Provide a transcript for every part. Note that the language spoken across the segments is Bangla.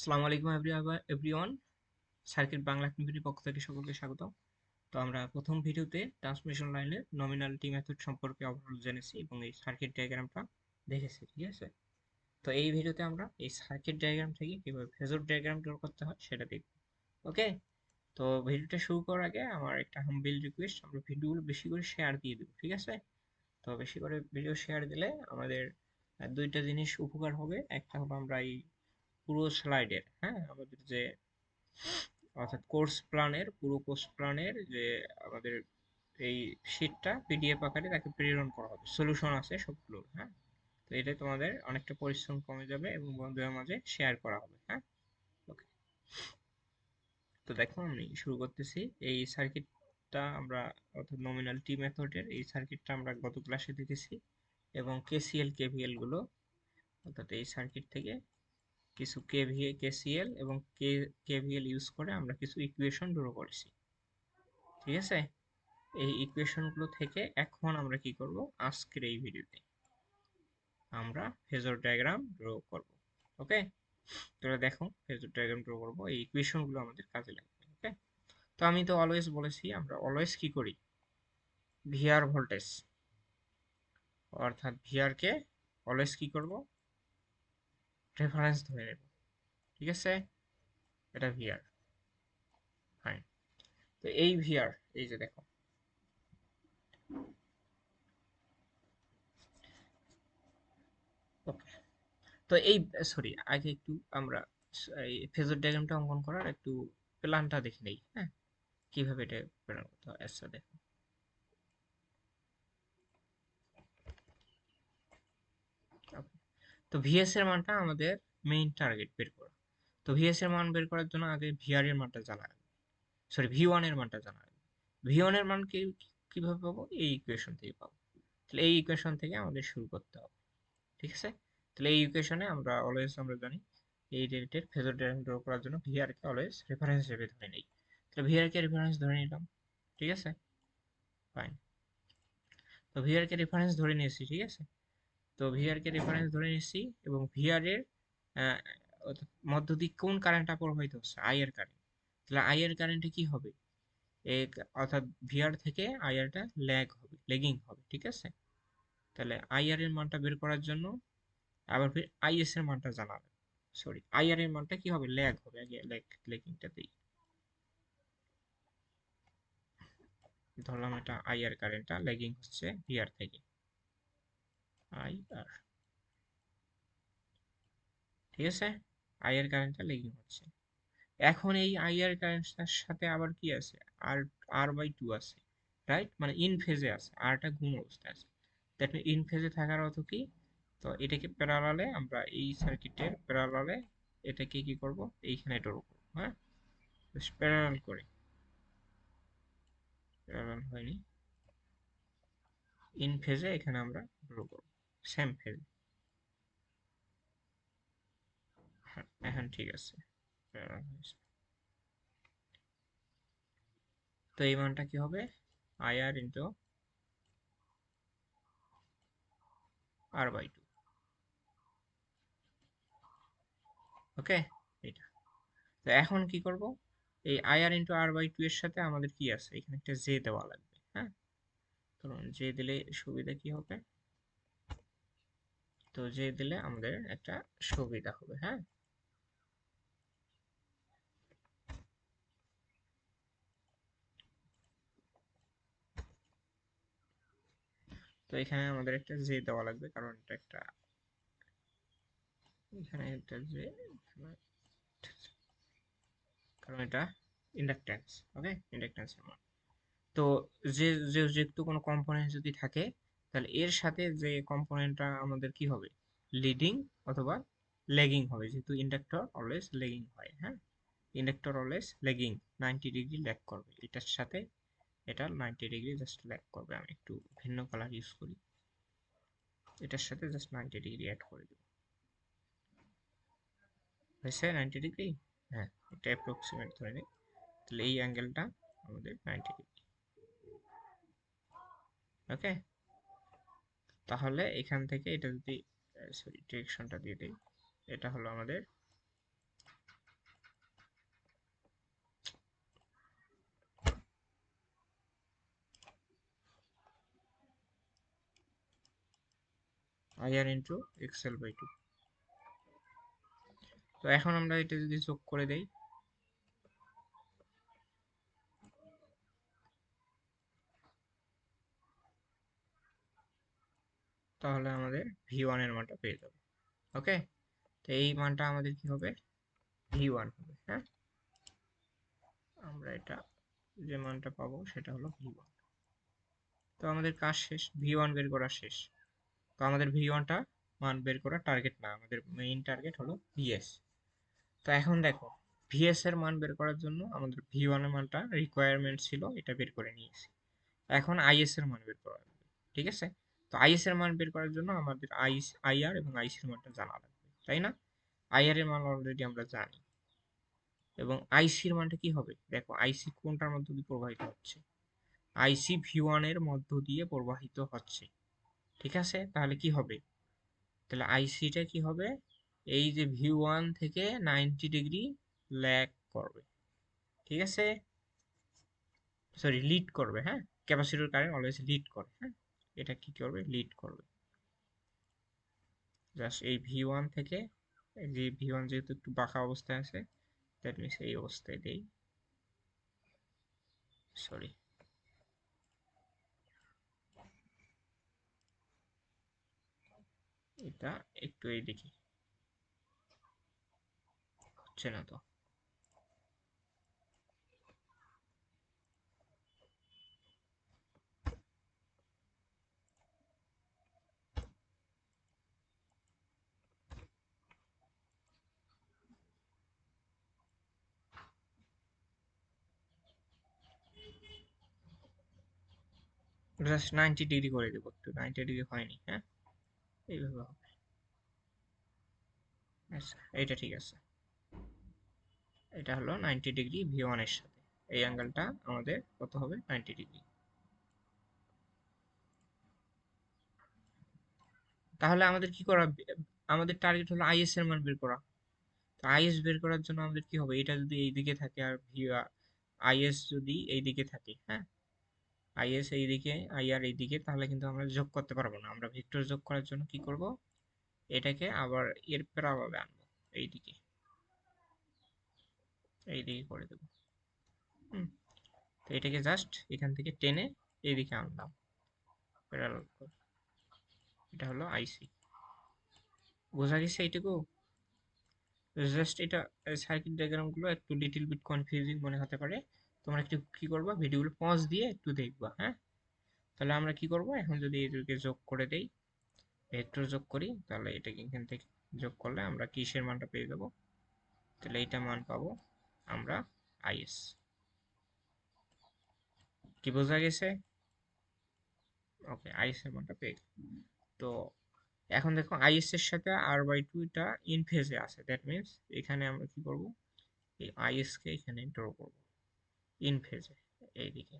আসসালামু আলাইকুম এভরিওয়ান সার্কিট বাংলা কমিউনিটির পক্ষ থেকে সকলকে স্বাগত তো আমরা প্রথম ভিডিওতে ট্রান্সমিশন লাইনের নমিনালিটি মেথড সম্পর্কে অবরোধ জেনেছি এবং এই সার্কিট ডায়াগ্রামটা দেখেছি, ঠিক আছে? তো এই ভিডিওতে আমরা এই সার্কিট ডায়াগ্রাম থেকে কীভাবে ফেজর ডায়াগ্রাম ড্র করতে হয় সেটা দেখব ওকে তো ভিডিওটা শুরু করার আগে আমার একটা হামবিল রিকোয়েস্ট আমরা ভিডিওগুলো বেশি করে শেয়ার দিয়ে দেবো, ঠিক আছে? তো বেশি করে ভিডিও শেয়ার দিলে আমাদের দুইটা জিনিস উপকার হবে। একটা হলো আমরা এই পুরো স্লাইডের হ্যাঁ? আমাদের যে, অর্থাৎ কোর্স প্ল্যানের, পুরো কোর্স প্ল্যানের যে আমাদের এই শিটটা পিডিএফ আকারে তাকে প্রেরণ করা হবে। সলিউশন আছে সবগুলোর হ্যাঁ? তো এটা তোমাদের অনেকটা পরিশ্রম কমে যাবে এবং বন্ধুদের মাঝে শেয়ার করা হবে হ্যাঁ? ওকে তো দেখো আমি শুরু করতেছি। এই সার্কিটটা আমরা, অর্থাৎ নমিনাল টি মেথডের এই সার্কিটটা আমরা গত ক্লাসে দেখেছি এবং কেসিএল কেভিএলগুলো, অর্থাৎ এই সার্কিট থেকে কিছু কেভিএ কেসিএল এবং কে, কেভিএল ইউজ করে আমরা কিছু ইকুয়েশন ড্র করেছি। ঠিক আছে? এই ইকুয়েশনগুলো থেকে এখন আমরা কি করব? আজকের এই ভিডিওতে আমরা ফেজর ডায়াগ্রাম ড্র করব। ওকে তোরা দেখো ফেজর ডায়াগ্রাম ড্র করব, এই ইকুয়েশনগুলো আমাদের কাজে লাগবে। ওকে তো আমি তো অলওয়েজ বলেছি, আমরা অলওয়েজ কি করি? ভিআর ভোল্টেজ অর্থাৎ ভিআরকে অলওয়েজ কি করব? রেফারেন্স ধরে নেব। ঠিক আছে? এটা ভিআর ফাইন তো এই ভিআর এই যে দেখো। তো এই সরি আগে একটু আমরা এই ফেজর ডায়াগ্রামটা অঙ্কন করার একটু প্ল্যানটা দেখে নেই হ্যাঁ? কীভাবে এটা প্ল্যান করতে হয় আচ্ছা দেখো তো ভিএস এর মানটা আমাদের মেইন টার্গেট বের করা। তো ভিএস এর মান বের করার জন্য আগে ভিআর এর মানটা জানা লাগবে সরি ভি ওয়ানের মানটা জানা লাগবে ভি ওয়ানের মান কীভাবে পাবো? এই ইকুয়েশন থেকে পাবো। তাহলে এই ইকুয়েশন থেকে আমাদের শুরু করতে হবে। ঠিক আছে? তাহলে এই ইকুয়েশনে আমরা অলওয়েজ আমরা জানি এই রিলেটেড ফেজর ডায়াগ্রাম ড্র করার জন্য ভিআর কে অলওয়েজ রেফারেন্স হিসেবে ধরে নেই। তাহলে ভিআর কে রেফারেন্স ধরে নিলাম। ঠিক আছে? ফাইন তো ভিআর কে রেফারেন্স ধরে নিয়েছি, ঠিক আছে? তো ভিআর কে রেফারেন্স ধরে নিচ্ছি এবং ভিআর এর মধ্য দিক কোন কারেন্টটা প্রবাহিত হচ্ছে? আই এর কারেন্ট তাহলে আই এর কারেন্টে কি হবে? এক, অর্থাৎ ভিআর থেকে আই আরটা ল্যাগ হবে লেগিং হবে, ঠিক আছে? তাহলে আই আর এর মানটা বের করার জন্য আবার ফির আই এস এর মানটা জানা সরি আই আর এর মানটা কি হবে? ল্যাগ হবে, আগে ল্যাগ লেগিংটা দেই। ধরলাম এটা আই আর কারেন্টটা লেগিং হচ্ছে ভিআর থেকে। আই আর ঠিক আছে? আই এর কারেন্টটা লেগিং হচ্ছে। এখন এই আই আর কারেন্টটার সাথে আবার কি আছে? আর আর বাই টু আছে রাইট মানে ইন ফেজে আছে আরটা ঘুম অবস্থায় আছে। দ্যাট মিন ইন ফেজে থাকার অর্থ কি? তো এটাকে প্যারালালে আমরা এই সার্কিটের প্যারালালে এটাকে কি করব? এইখানে ড্র করব হ্যাঁ? প্যারালাল করে। প্যারালাল হয়নি। ইন ফেজে এখানে আমরা ড্র করব। সেম ফেজে এখন ঠিক আছে। তো এই মানটা কি হবে? I R into R by two okay এটা তো এখন কি করব? এই I R into R by two এর সাথে আমাদের কি আছে? এখানে একটা জে দেওয়া লাগবে হ্যাঁ? ধরুন জে দিলে সুবিধা কি হবে? তো জে দিলে আমাদের একটা সুবিধা হবে হ্যাঁ? তো এখানে আমাদের একটা জে দেওয়া লাগবে, কারণ এটা একটা এখানে একটা জে কারণ এটা ইন্ডাকট্যান্স ওকে ইন্ডাকট্যান্স তো যে যেহেতু কোনো কম্পোনেন্ট যদি থাকে তাহলে এর সাথে যে কম্পোনেন্টটা আমাদের কি হবে? লিডিং অথবা লেগিং হবে। যেহেতু ইন্ডাক্টর অলওয়েজ লেগিং হয় হ্যাঁ? Inductor always lagging ninety degree lag করবে। এটার সাথে এটা নাইনটি ডিগ্রি জাস্ট ল্যাগ করবে। আমি একটু ভিন্ন কালার ইউজ করি। এটার সাথে জাস্ট নাইনটি ডিগ্রি অ্যাড করে দেব। হয়েছে নাইনটি ডিগ্রি হ্যাঁ এটা অ্যাপ্রক্সিমেট ধরে নিই। তাহলে এই অ্যাঙ্গেলটা আমাদের নাইনটি ডিগ্রি ওকে তাহলে এখান থেকে এটা যদি সরি ডিরেকশনটা দিয়ে দিই, এটা হলো আমাদের IR into XL by two তো এখন আমরা এটা যদি যোগ করে দেই তাহলে আমাদের ভি ওয়ানের মানটা পেয়ে যাব। ওকে তো এই মানটা আমাদের কি হবে? ভি ওয়ান হবে হ্যাঁ? আমরা এটা যে মানটা পাবো সেটা হলো ভি ওয়ান তো আমাদের কাজ শেষ ভি ওয়ান বের করা শেষ। তো আমাদের ভি ওয়ানটা মান বের করা টার্গেট না, আমাদের মেইন টার্গেট হলো ভিএস তো এখন দেখো ভিএস এর মান বের করার জন্য আমাদের ভি ওয়ানের মানটা রিকোয়ারমেন্ট ছিল, এটা বের করে নিয়েছি। এখন আইএস এর মান বের করা ঠিক আছে? তো আইএস এর মান বের করার জন্য আমাদের আইস আইআর এবং আইসি এর মানটা জানা লাগবে, তাই না? আইআর এর মান অলরেডি আমরা জানি। এবং আইসির মানটা কি হবে? দেখো, আইসি কোনটার মধ্য দিয়ে প্রবাহিত হচ্ছে? আইসি ভি ওয়ানের মধ্য দিয়ে প্রবাহিত হচ্ছে। ঠিক আছে? তাহলে কি হবে? তাহলে আইসিটা কি হবে? এই যে ভি ওয়ান থেকে নাইনটি ডিগ্রি ল্যাগ করবে। ঠিক আছে? সরি, লিড করবে হ্যাঁ? ক্যাপাসিটর কারেন্ট অলওয়েজ লিড করে হ্যাঁ? এটা কি করবে? লিড করবে। জাস্ট এই ভি ওয়ান থেকে যে ভি ওয়ান যেহেতু একটু বাঁকা অবস্থায় আছে দ্যাট মিনস এই অবস্থায় দেই। সরি এটা একটু এই দেখি হচ্ছে না তো। জাস্ট নাইনটি ডিগ্রি করে দেবো একটু নাইনটি ডিগ্রি হয়নি হ্যাঁ? এইভাবে হবে। আচ্ছা এইটা ঠিক আছে। এটা হলো নাইনটি ডিগ্রি ভি ওয়ানের সাথে। এই অ্যাঙ্গেলটা আমাদের কত হবে? নাইনটি ডিগ্রি তাহলে আমাদের কি করা, আমাদের টার্গেট হলো আইএস এর মান বের করা। তো আইএস বের করার জন্য আমাদের কি হবে? এটা যদি এই দিকে থাকে আর ভি আইএস যদি এই দিকে থাকে হ্যাঁ? আইএস এইদিকে আইআর এইদিকে তাহলে কিন্তু আমরা যোগ করতে পারব না। আমরা ভেক্টর যোগ করার জন্য কি করব? এটাকে আবার এর প্যারালালে আনব এইদিকে এইদিকে করে দেবো। হুম, তো এটাকে জাস্ট এখান থেকে টেনে এইদিকে আনলাম। প্যারালাল এটা হলো আইসি বোঝা গেছে এইটুকু? জাস্ট এটা সার্কিট ডায়াগ্রামগুলো একটু লিটিল বিট কনফিউজিং মনে হতে পারে। তোমরা একটু কি করবা, ভিডিওগুলো পজ দিয়ে একটু দেখবা হ্যাঁ? তাহলে আমরা কি করব? এখন যদি এদেরকে যোগ করে দেই ভেক্টর যোগ করি, তাহলে এটাকে এখান থেকে যোগ করলে আমরা কিসের মানটা পেয়ে যাব? তাহলে এইটা মান পাবো আমরা আইএস কি বোঝা গেছে? ওকে আইএস এর মানটা পেয়ে তো এখন দেখো আইএস এর সাথে আর বাই টু এটা ইন ফেজে আছে। দ্যাট মিনস এখানে আমরা কি করব? এই আইএস কে এখানে ড্র করব। ইন ফেজে, এইদিকে।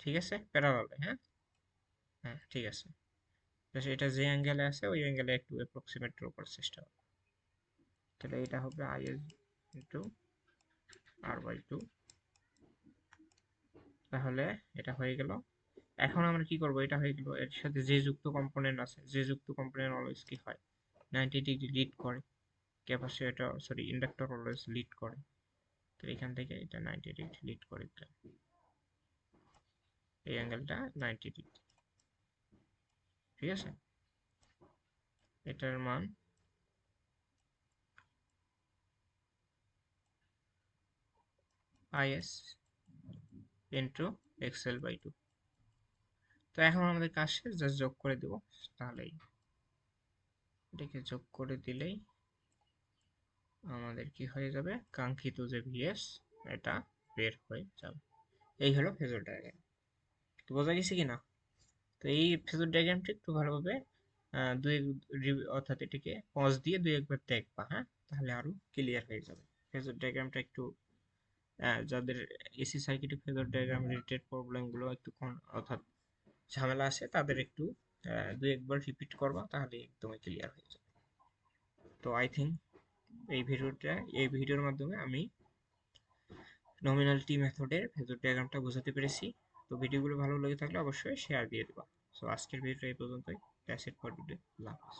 ঠিক আছে? প্যারালালে হ্যাঁ? হ্যাঁ ঠিক আছে। এটা যে অ্যাঙ্গেলে আছে, ওই অ্যাঙ্গেলে একটু অ্যাপ্রক্সিমেট ড্র করার চেষ্টা করব তাহলে এটা হবে IS into R by two তাহলে এটা হয়ে গেল। এখন আমরা কি করব? এটা হয়ে গেল, এর সাথে যে যুক্ত কম্পোনেন্ট আছে, যে যুক্ত কম্পোনেন্ট অলওয়েজ কি হয়? নাইনটি ডিগ্রি লিড করে। Capacitor sorry inductor always lead করে। তো এখান থেকে এটা নাইনটি ডিগ্রি লিড করে দিলাম। এই অ্যাঙ্গেলটা নাইনটি ডিগ্রি ঠিক আছে? এটার মান IS into XL by two তো এখন আমাদের কাজ জাস্ট যোগ করে দেব। তাহলেই। এটাকে যোগ করে দিলেই আমাদের কি হয়ে যাবে? কাঙ্ক্ষিত যে ভিএস এটা বের হয়ে যাবে। এই হলো ফেজর ডায়াগ্রাম তো বোঝা গেছে কি না তো এই ফেজর ডায়াগ্রামটা একটু ভালোভাবে দুই অর্থাৎ এটিকে পজ দিয়ে দুই একবার দেখবা হ্যাঁ? তাহলে আরও ক্লিয়ার হয়ে যাবে। ফেজর ডায়াগ্রামটা একটু যাদের এসি সার্কিটে ফেজর ডায়াগ্রাম রিলেটেড প্রবলেমগুলো একটু অর্থাৎ ঝামেলা আছে, তাদের একটু দুই একবার রিপিট করবা তাহলে একদমই ক্লিয়ার হয়ে যাবে। তো আই থিঙ্ক এই ভিডিওটা, এই ভিডিওর মাধ্যমে আমি নমিনালটি মেথডের ফেজর ডায়াগ্রামটা বোঝাতে পেরেছি। তো ভিডিওগুলো ভালো লেগে থাকলে অবশ্যই শেয়ার দিয়ে দেবা। সো আজকের ভিডিওটা এই পর্যন্তই। দ্যাটস ইট ফর টুডে আল্লাহ হাফেজ।